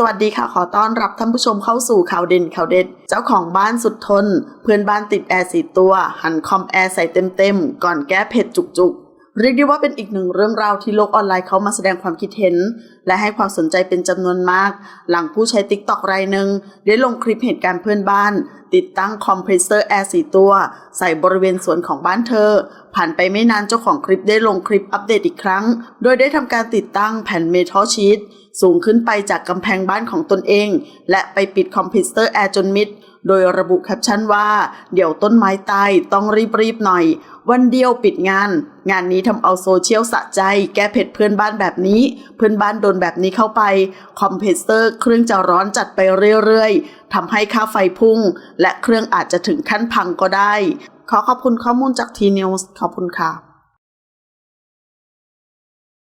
สวัสดีค่ะ ขอต้อนรับท่านผู้ชมเข้าสู่ข่าวเด่นข่าวเด็ด เจ้าของบ้านสุดทน เพื่อนบ้านติดแอร์สีตัว หันคอมแอร์ใส่เต็มๆ ก่อนแก้เผ็ดจุกๆ เรียกได้ว่าเป็นอีกหนึ่งเรื่องราวที่โลกออนไลน์เขามาแสดงความคิดเห็น และให้ความสนใจเป็นจำนวนมาก หลังผู้ใช้ติ๊กต็อกรายหนึ่งได้ลงคลิปเหตุการณ์เพื่อนบ้าน ติดตั้งคอมเพรสเซอร์แอร์สีตัว ใส่บริเวณสวนของบ้านเธอ ผ่านไปไม่นานเจ้าของคลิปได้ลงคลิปอัปเดตอีกครั้ง โดยได้ทำการติดตั้งแผ่นเมทัลชีต สูงขึ้นไปจากกำแพงบ้านของตนเอง และไปปิดคอมเพรสเซอร์แอร์จนมิด โดยระบุแคปชั่นว่า เดี๋ยวต้นไม้ตายต้องรีบๆหน่อย วันเดียวปิดงาน งานนี้ทำเอาโซเชียลสะใจ แก้เผ็ดเพื่อนบ้านแบบนี้ เพื่อนบ้านโดนแบบนี้เข้าไป คอมเพรสเซอร์เครื่องจะร้อนจัดไปเรื่อยๆทำให้ค่าไฟพุ่ง และเครื่องอาจจะถึงขั้นพังก็ได้ ขอขอบคุณข้อมูลจากทีนิวส์ขอบคุณค่ะ